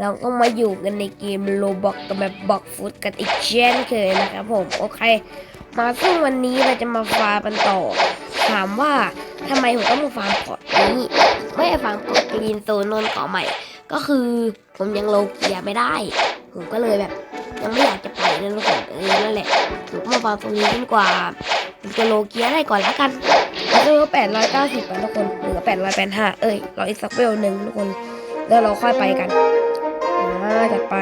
เราก็มาอยู่กันในเกมโลบอกกับแบบบอกฟุตกันอีกเช่นเคยนะครับผม โอเค มาซึ่งวันนี้เราจะมาฟาร์มันต่อ ถามว่าทำไมผมต้องมาฟาร์มเกาะนี้ ไม่ฟาร์มเกาะกรีนโซนนนเกาะใหม่ ก็คือผมยังโลเกียไม่ได้ ผมก็เลยแบบยังไม่อยากจะไปนั่นแหละเออนั่นแหละผมก็มาฟาร์มตรงนี้ดีกว่าผมจะโลเกียได้ก่อนและกันแล้วก็แปดร้อยเก้าสิบทุกคนเหลือแปดร้อยแปดห้าเอ้ยรออีกสักเวลหนึ่งทุกคนแล้วเราค่อยไปกันาจัดไป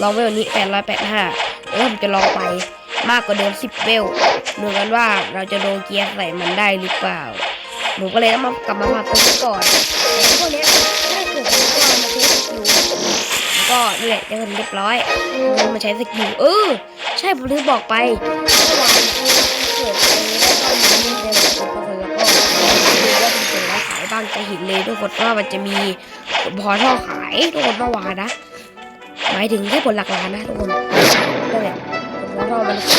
ลองเวลนี้แปดร้อยแปดห้าแล้วผมจะลองไปมากกว่าเดิมสิบเวลดูกันว่าเราจะโดนเกียร์ใส่มันได้หรือเปล่าผมก็เลยต้องมากลับมาพาตัวก่อนพวกนี้ถ้าเกิดว่าเรามาใช้สกิลก็นี่แหละจะเห็นเรียบร้อยเรามาใช้สกิลเออใช่ผมลืมบอกไปเมื่อวานคือเกิดอะไปแล้วก็มีเรื่องเดียวกับทุกคนแล้วก็ดูว่าเป็นตัวแล้วขายบ้างจะเห็นเลยทุกคนว่ามันจะมีพอท่อขายทุกคนเมื่อวานนะ หมายถึงแค่ผลหลักล้านนะทุกคนนั่นแหละผลพอท่อมันขา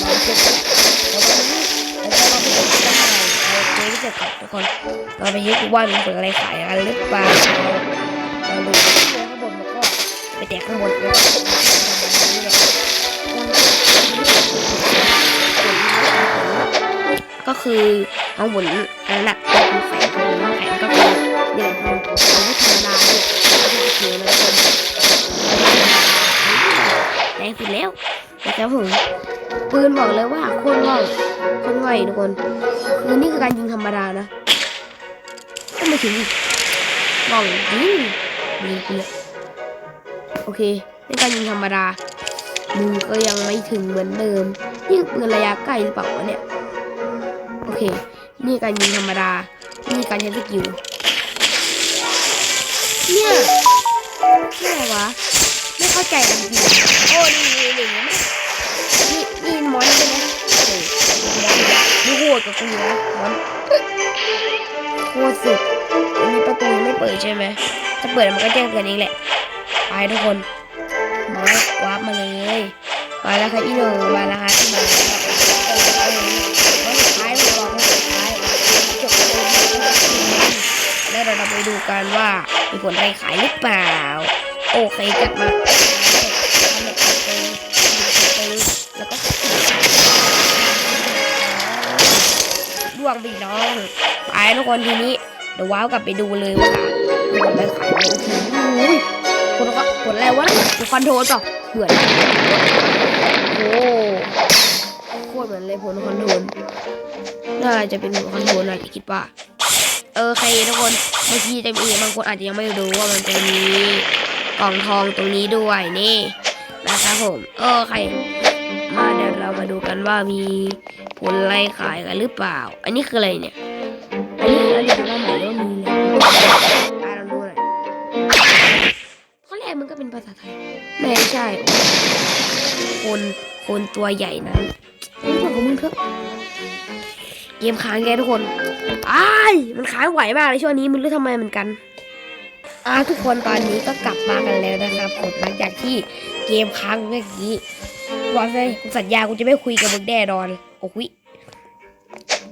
เราเช็คแล้ววันนี้เราจะมาพูดกันทุกคนเราไปเช็ดว่ามีผลอะไรขายกันหรือเปล่าเราดูข้างบนแล้วก็ไปแตะข้างบนแล้วก็คือเอาหมุนอันนั้นแหละเป็นแสงของน้ำแข็งก็คือเนี่แหละมันอ รงสุดแล้วนะครับผมปืนบอกเลยว่าโคตรง่อยโคตรง่อยทุกคนคือนี่คือการยิงธรรมดานะก็ไม่ถึงง่องยิงยิงเนี่ยโอเคนี่การยิงธรรมดามือก็ยังไม่ถึงเหมือนเดิมนี่ปืนระยะใกล้หรือเปล่าวะเนี่ยโอเค นี่การยิงธรรมดา นี่การใช้สกิลเนี่ยนี่อะไรวะ ไม่เข้าใจจริงๆโอ้นี่นี่นี่นี่นี่มอนใช่ไหมเออดูโหดกับกูนะมอนโคตรสุดอันนี้ประตูยังไม่เปิดใช่ไหมถ้าเปิดมันก็แจ้งเตือนเองแหละไปทุกคนมาวาร์ปมาเลยมาแล้วครับอีโนมาแล้วครับมาแล้วครันสุดท้ายเรารอวันสุดท้ายจบเลยแล้วเราไปดูกันว่ามีผลอะไรขายหรือเปล่า โอเคจัดมาแล้วก็ดวงบีน้องไปทุกคนทีนี้ เดี๋ยวว้าวกลับไปดูเลยว่ามีผลอะไรขายไหมโอ้โหผลก็ผลอะไรวะคอนโทรลต่อเหมือนโอ้โคตรเหมือนเลยผลคอนโทรลน่าจะเป็นผลคอนโทรลนะคิดว่าเออใครทุกคนบางทีจะมีบางคนอาจจะยังไม่รู้ว่ามันจะมี กล่องทองตรงนี้ด้วยนี่นะครับผมเออใคมาเดี๋ยวเรามาดูกันว่ามีผลอะไรขายกันหรือเปล่า อันนี้คืออะไรเนี่ย อันนี้คืออะไรว่าใหม่แล้วมีเลยอ่าเราดูหน่อยข้อแรกมันก็เป็นภาษาไทย ไม่ใช่ คนคนตัวใหญ่นั้นเฮ้ยของมึงเถอะเกมค้างแกทุกคนอ้ายมันค้างไหวมากเลยช่วงนี้มึงรู้ทำไมเหมือนกัน อ่าทุกคนตอนนี้ก็กลับมากันแล้วนะครับผมหลังจากที่เกมค้างเมื่อกี้บอกเลยสัญญากูจะไม่คุยกับมึงแน่นอนโอ้ย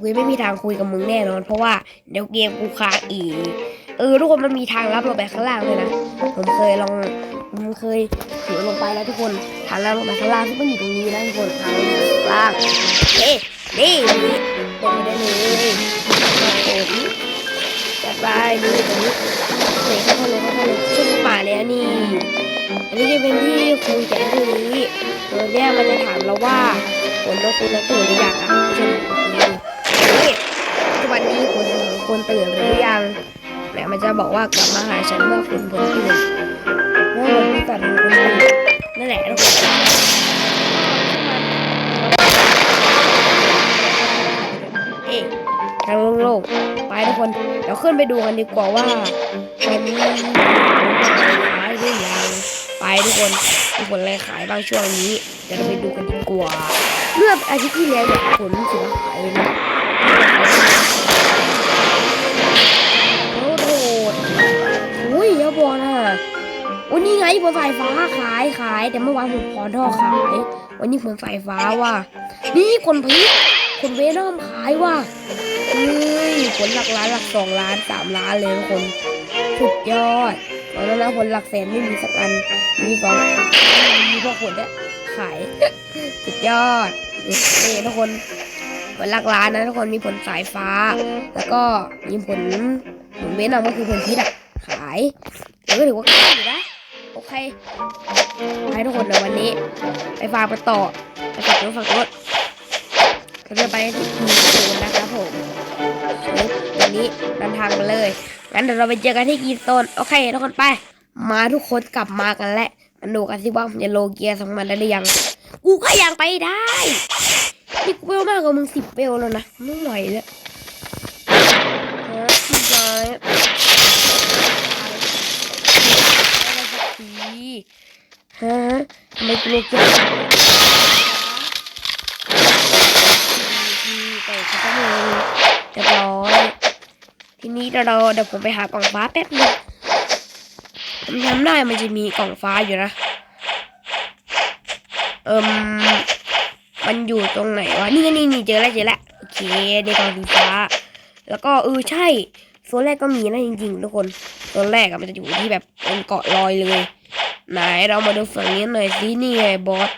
กูไม่มีทางคุยกับมึงแน่นอน เพราะว่าเดี๋ยวเกมกูค้างอีกเออทุกคนมันมีทางลับลงไปข้างล่างเลยนะผมเคยลองผมเคยถือลงไปแล้วทุกคนทางล่างลงไปข้างล่างที่มันอยู่ตรงนี้นะทุกคนทางลงไปข้างล่างเอ๊ะนี่นี่ตรงไปได้เลยผมจัด ไปนี่ตรงนี้เฮ้ยเข้ามาเลยเข้ามาเลยช่วงป่าแล้วนี่ อันนี้จะเป็นที่คุยกันตรงนี้ตัวเนี้ยมันจะถามเราว่าผลของคุณนั้นตื่นหรือยังอะเช่นนี่เฮ้ยสวัสดีผลของคุณตื่นหรือยังแหมมันจะบอกว่ากลับมาหาฉันเมื่อคุณผลตื่นเมื่อวันที่ตัดเป็นคนอื่นนั่นแหละทุกคนเอ๊ะทางโล่งๆไป ทุกคน เดี๋ยวขึ้นไปดูกันดีกว่าว่ามันมีขายหรือยังไปทุกคนมีผลอะไรขายบ้างช่วงนี้เดี๋ยวเราไปดูกันดีกว่าเมื่ออาทิตย์ที่แล้วเนี่ยผลเสียขายเลยนะโอ้โหอุ้ยอย่าบอกนะวันนี้ไงผลสายฟ้าขายขาย แต่เมื่อวานผมพรท่อขาย วันนี้ผลสายฟ้าว่ะนี่คนพีคคนเวนอมขายว่ะ ฮ้ยผลหลักล้านหลักสองล้านสามล้านเลยทุกคนสุดยอดเอาแล้นะผลหลักแสนไม่มีสักอันมีสองมีพวกผลเนี่ยขายสุดยอดนี่ทุกคนผลหลักล้านนะทุกคนมีผลสายฟ้า แล้วก็มีผลผลเว้นอะก็คือผลพิษอะขายเดี๋ยวก็ถือว่าใกล้อยู่นะโอเคให้ทุกคนเดี๋ยววันนี้ ไปฟาร์มกันต่อไปฝากรถฝากรถเราจะไปที่ทีโซนนะครับผม นี้เดินทางกันเลยงั้นเดี๋ยวเราไปเจอกันที่กีโซนโอเคทุกคนไป มาทุกคนกลับมากันแล้วมาดูกันสิว่าผมจะโลเกียสองมันได้หรือยังกูก็ยังไปได้นี่กูเวลมากกว่ามึงสิบเวลแล้วนะไม่ไหวแล้วฮะพี่น้อยอะไรสักทีฮะทำไมกูโลเกียไปเขาก็เลยเรียบร้อย ทีนี้เราเดี๋ยวผมไปหากล่องฟ้าแป๊บนึงผมจำได้มันจะมีกล่องฟ้าอยู่นะ เอิมมันอยู่ตรงไหนวะ นี่นี่นี่เจอแล้วเจอแล้วโอเคในกล่องสีฟ้า แล้วก็เออใช่โซนแรกก็มีนะจริงๆทุกคนโซนแรกอะมันจะอยู่ที่แบบเป็นเกาะลอยเลย ไหนเรามาดูฝั่งนี้หน่อยสินี่ไงบอส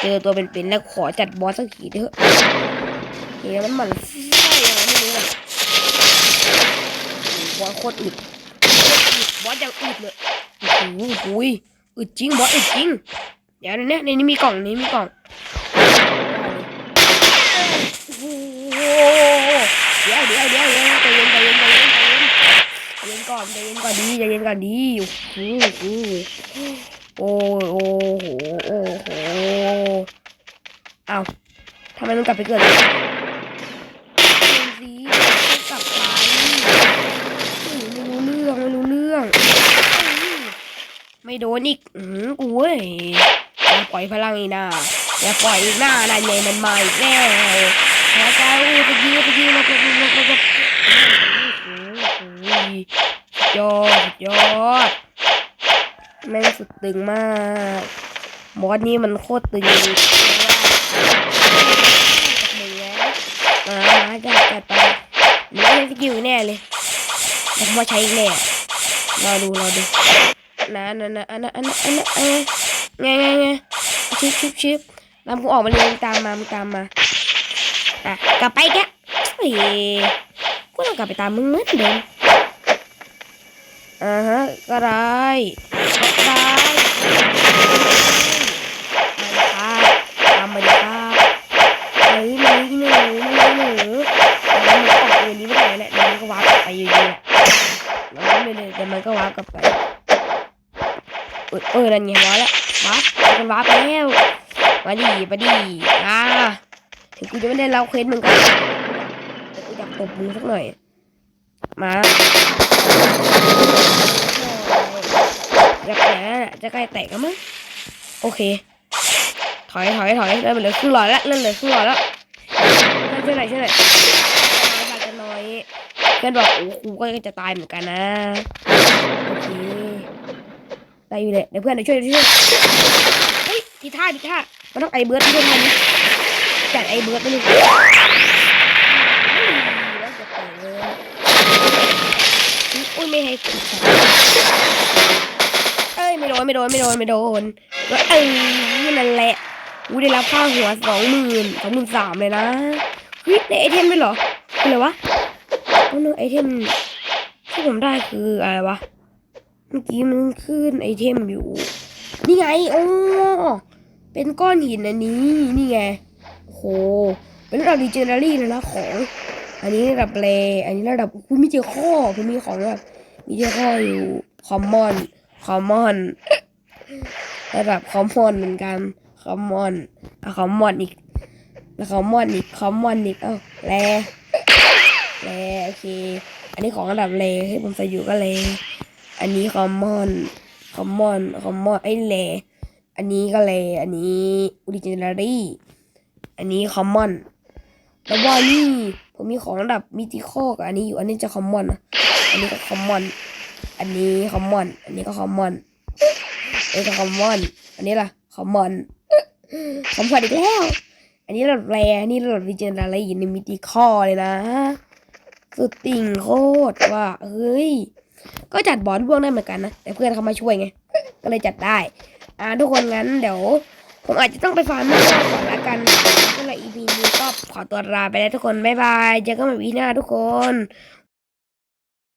เจอตัวเป็นๆแล้วขอจัดบอสสักทีเถอะเฮ้ยมันหมันไส้ยังไงไม่รู้อะ บอสโคตรอึดบอสยังอึดเลยโอ้โหโอ้ยอึดจริงบอสอึดจริง เดี๋ยวนะในนี้มีกล่องในนี้มีกล่องโอ้โหเดี๋ยวเดี๋ยวเดี๋ยวเดี๋ยวใจเย็นใจเย็นใจเย็นใจเย็นใจเย็นก่อนใจเย็นก่อนดีใจเย็นก่อนดีโอ้โหโอ้โหโอ้โหโอ้โหเอาทำไมมันกลับไปเกิดเลยสิกลับไป ไม่รู้เรื่องไม่รู้เรื่องอื้อ ไม่โดนอีก อือกูเว้ยอย่าปล่อยพลังอีกนะอย่าปล่อยอีกหน้านั่นไงมันมาอีกแล้วแพ้ใจอู้ตะกี้ตะกี้แล้วก็แล้วก็โอ้โหยอดยอดแม่งสุดตึงมากบอสนี่มันโคตรตึงเลยมามาจัดจัดไปไม่ได้สกิลแน่เลยแต่ผมว่าใช้อีกแน่รอดูรอดู นะนะนะอันนั้นอันนั้นอันนั้นอันนั้นไงไงไงชิบชิบชิบนำกูออกมาเลยงตามมามึงตามมาอะกลับไปแกเฮ้ยกูต้องกลับไปตามมึงเหมือนเดิมอ่าฮะก็ได้ก็ได้มาดิครับตามมาดิครับเฮ้ยมาดิหนูมาดิหนูแล้วมันออกเงินนี้ไม่ได้แหละเดี๋ยวมันก็วาร์ปกลับไปอยู่ดีแหละมันไม่เลยแต่มันก็วาร์ปกลับไป เออเออนั่นไงวาแล้ววาร์ปมันวาร์ปแล้วมาดีมาดีอ่าถึงกูจะไม่ได้เล่าเคสมึงก็แต่กูอยากตบมึงสักหน่อย มาจะแตกแล้วน่ะจะใกล้แตกแล้วมั้งโอเค ถอยถอยถอยได้ไปเหลยครึ่งหลอดแล้วเล่นเหลยครึ่งหลอดแล้วช่วยหน่อยช่วยหน่อยน้อยบาดจะน้อยเพื่อนบอกโอ้ครูก็จะตายเหมือนกันนะโอเค ได้อยู่เลยเดี๋ยวเพื่อนเดี๋ยวช่วยเดี๋ยวช่วยเฮ้ยทีท่าทีท่ามันต้องไอเบิร์ดที่เพื่อนทำนี่จัดไอเบิร์ดไปเลยแล้วจะไปเลยอุ้ยไม่ให้เอ้ยไม่โดนไม่โดนไม่โดนไม่โดนแล้วเอ้ยนั่นแหละอู้ได้รับค่าหัวสองหมื่นสองหมื่นสามเลยนะเฮ้ยในไอเทมด้วยเหรอคืออะไรวะโอ้โนไอเทมที่ผมได้คืออะไรวะ เมื่อกี้มันขึ้นไอเทมอยู่ นี่ไง โอ้ เป็นก้อนหินอันนี้ นี่ไงโอ้โหเป็นระดับดีเจเนอรี่เลยนะของ อันนี้ระดับเลอันนี้ระดับคุณไม่เจอข้อผมมีของแบบมีเจอข้ออยู่คอมมอน คอมมอน ระดับคอมมอนเหมือนกัน คอมมอนอะคอมมอนอีก แล้วคอมมอนอีก คอมมอนอีก เอ้าแลแลโอเค อันนี้ของระดับแลที่ผมใส่อยู่ก็แล อันนี้คอมมอน คอมมอน คอมมอน ไอ้แลอันนี้ก็แลอันนี้ออริจินารีอันนี้คอมมอน แล้วว่านี่ผมมีของระดับมิติคอกับอันนี้อยู่ อันนี้จะคอมมอนนะอันนี้ก็คอมมอน อันนี้คอมมอน อันนี้ก็คอมมอนอันนี้ก็คอมมอน อันนี้ล่ะคอมมอนคอมมอนอีกแล้ว อันนี้ระดับแรอันนี้ระดับวิเจนดารีในมิติคอเลยนะ สุดติ่งโคตรว่า เฮ้ย ก็จัดบอลร่วงได้เหมือนกันนะ แต่เพื่อนเขามาช่วยไง ก็เลยจัดได้ อ่าทุกคนงั้นเดี๋ยว ผมอาจจะต้องไปฟาร์มหน้าก่อนละกันสำหรับ EP นี้ก็ขอตัวลาไปแล้วทุกคน บ๊ายบาย เจอกันใหม่วีหน้าทุกคน